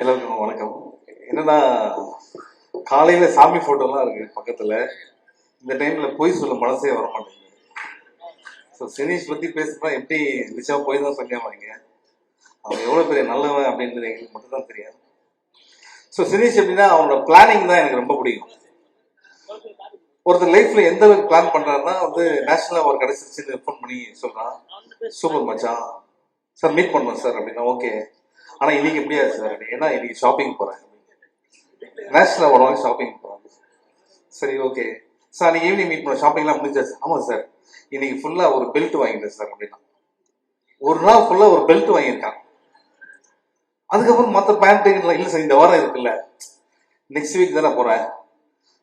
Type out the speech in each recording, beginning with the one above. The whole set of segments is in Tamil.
எல்லாருக்கும் வணக்கம். என்னன்னா காலையில சாமி போட்டோலாம் இருக்கு பக்கத்துல. இந்த டைம்ல போய் சொல்ல மனசே வர மாட்டேங்குது. ஸோ சினிஷ் பத்தி பேசுனா எப்படி நிச்சயமா போய் தான் சொல்லியாமாங்க அவன் எவ்வளவு பெரிய நல்லவன் அப்படின்றது எங்களுக்கு மட்டும் தான் தெரியும் ஸோ சினிஷ் எப்படின்னா அவனோட பிளானிங் தான் எனக்கு ரொம்ப பிடிக்கும். ஒருத்தர் லைஃப்ல எந்த அளவுக்கு பிளான் பண்றாருன்னா வந்து நேஷனல் அவர் கிடைச்சிருச்சுன்னு ஃபோன் பண்ணி சொல்றான். சூப்பர் மச்சான். சார் மீட் பண்ணோம் சார் அப்படின்னா ஓகே. ஆனால் இன்னைக்கு முடியாது சார்? ஏன்னா இன்னைக்கு ஷாப்பிங் போகிறேன் நேஷனல் அவார்டு வாங்கி ஷாப்பிங் போகிறாங்க சரி ஓகே சார் அன்னைக்கு ஈவினிங் மீட் பண்ண ஷாப்பிங்லாம் முடிஞ்சாச்சு. ஆமாம் சார். இன்னைக்கு ஃபுல்லாக ஒரு பெல்ட் வாங்கிட்டேன் சார் அப்படின்னா. ஒரு நாள் ஃபுல்லாக ஒரு பெல்ட் வாங்கியிருக்கான். அதுக்கப்புறம் மற்ற பேண்ட்டு இல்லை சார் இந்த வாரம் இருக்குல்ல. நெக்ஸ்ட் வீக் தானே போகிறேன்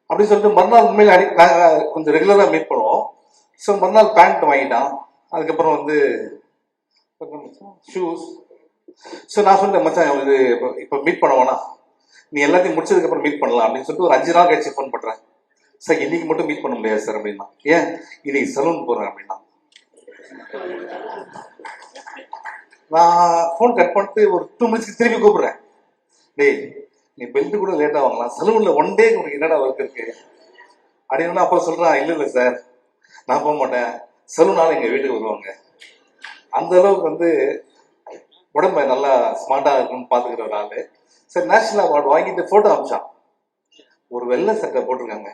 அப்படின்னு சொல்லிட்டு மறுநாள் உண்மையில் அடி நாங்கள் கொஞ்சம் ரெகுலராக மீட் பண்ணுவோம். ஸோ மறுநாள் பேண்ட் வாங்கிட்டான். அதுக்கப்புறம் வந்து ஷூஸ் ஸோ நான் சொன்னேன் மச்சான் இது இப்போ இப்போ மீட் பண்ண நீ எல்லாத்தையும் முடிச்சதுக்கப்புறம் மீட் பண்ணலாம் அப்படின்னு சொல்லிட்டு ஒரு அஞ்சு நாள் கழிச்சு ஃபோன் பண்ணுறேன் சார் இன்னைக்கு மட்டும் மீட் பண்ண முடியாது சார் அப்படின்னா. ஏன்? இன்னைக்கு சலூன் போகிறேன் அப்படின்னா. நான் ஃபோன் கட் பண்ணிட்டு ஒரு டூ மினிட்ஸ்க்கு திரும்பி கூப்பிடுறேன். டேய் நீ பெல்ட் கூட லேட்டாக வாங்கலாம் சலூனில் ஒன் டே உனக்கு என்னடா ஒர்க் இருக்கு? அப்படின்னு அப்போ சொல்கிறேன் இல்லை இல்லை சார். நான் போக மாட்டேன். சலூனால் எங்கள் வீட்டுக்கு வருவாங்க. அந்த அளவுக்கு வந்து உடம்ப நல்லா ஸ்மார்ட்டா இருக்குன்னு பாத்துக்கிற ஒரு ஆளு. சரி நேஷனல் அவார்டு வாங்கிட்டு போட்டோ அமிச்சான் ஒரு வெள்ளை சட்டை போட்டிருக்காங்க.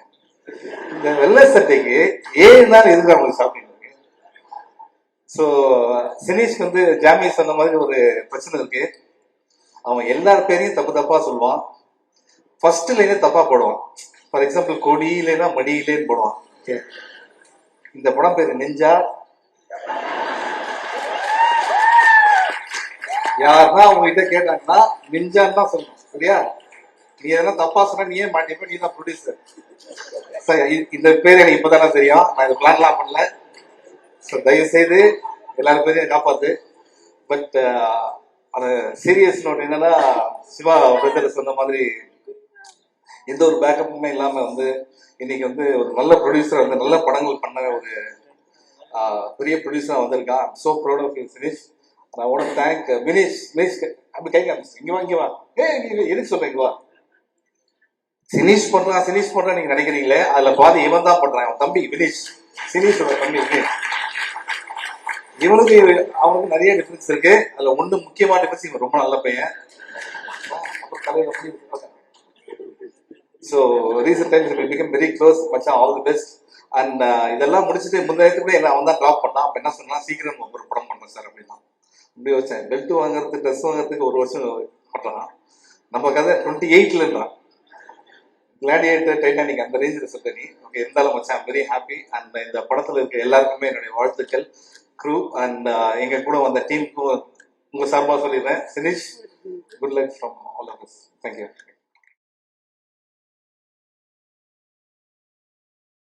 இந்த வெள்ளை சட்டைக்கு ஏழு நாள் எதுக்கு அவங்களுக்கு ஷாப்பிங் இருக்கு ஸோ சினீஷ்க்கு வந்து ஜாமி சொன்ன மாதிரி ஒரு பிரச்சனை இருக்கு. அவன் எல்லார் பேரையும் தப்பு தப்பா சொல்லுவான். ஃபர்ஸ்ட் லைனே தப்பா போடுவான். ஃபார் எக்ஸாம்பிள் கொடி இல்லைன்னா மடி இல்லைன்னு போடுவான். இந்த படம் பேரு நெஞ்சா. யாருன்னா அவங்ககிட்ட கேட்டாங்கன்னா நெஞ்சான்னு தான் சொல்லணும். சரியா? நீ எதனா தப்பா சொன்னா நீயே மாட்டிப்ப நீ தான் ப்ரொடியூசர் சார் இந்த பேர் எனக்கு இப்பதானே தெரியும். நான் இது பிளான்லாம் பண்ணல. ஸோ தயவு செய்து எல்லாரும் பேரையும் காப்பாத்து. பட் அந்த சீரியஸ் நோட் என்னன்னா சிவா பிரதர் சொன்ன மாதிரி எந்த ஒரு பேக்கப்புமே இல்லாம வந்து இன்னைக்கு வந்து ஒரு நல்ல ப்ரொடியூசர் வந்து நல்ல படங்கள் பண்ண ஒரு பெரிய ப்ரொடியூசரா வந்திருக்கான். So proud of you finish நான் உட தேங்க் வினேஷ் வினேஷ் அப்படி கை காமிச்சு இங்க வா இங்க வா. ஏ எதுக்கு சொல்ற வா. சினிஷ் பண்றான் சினிஷ் பண்றான் நீங்க நினைக்கிறீங்களே? அதுல பாதி இவன் தான் பண்றான் அவன் தம்பி சினிஷ் சினிஷோட தம்பி வினேஷ் இவனுக்கு அவனுக்கு நிறைய டிஃபரன்ஸ் இருக்கு. அதுல ஒண்ணு முக்கியமான டிஃபரன்ஸ் இவன் ரொம்ப நல்ல பையன். அப்புறம் தலையில so recent time we become very close மச்சான் ஆல் தி பெஸ்ட் அண்ட் இதெல்லாம் முடிச்சுட்டு முந்தைய கூட என்ன அவன் தான் ட்ராப் பண்ணான். அப்போ என்ன சொன்னா சீக்கிரம் ஒரு படம் பண்ணுறேன் சார் அப்படின்னா. இப்படி வச்சேன். பெல்ட் வாங்குறதுக்கு ட்ரெஸ் வாங்குறதுக்கு ஒரு வருஷம் பண்றான் நம்ம கதை டுவெண்ட்டி எயிட்லன்றான் கிளாடியேட்டர் டைட்டானிக் அந்த ரேஞ்சில் சொல்ல நீ. ஓகே இருந்தாலும் மச்சான் வெரி ஹாப்பி அண்ட் இந்த படத்துல இருக்க எல்லாருக்குமே என்னுடைய வாழ்த்துக்கள். க்ரூ அண்ட் uh, எங்க கூட வந்த டீமுக்கும் உங்க சார்பாக சொல்லிடுறேன். Sinish good luck from all of us thank you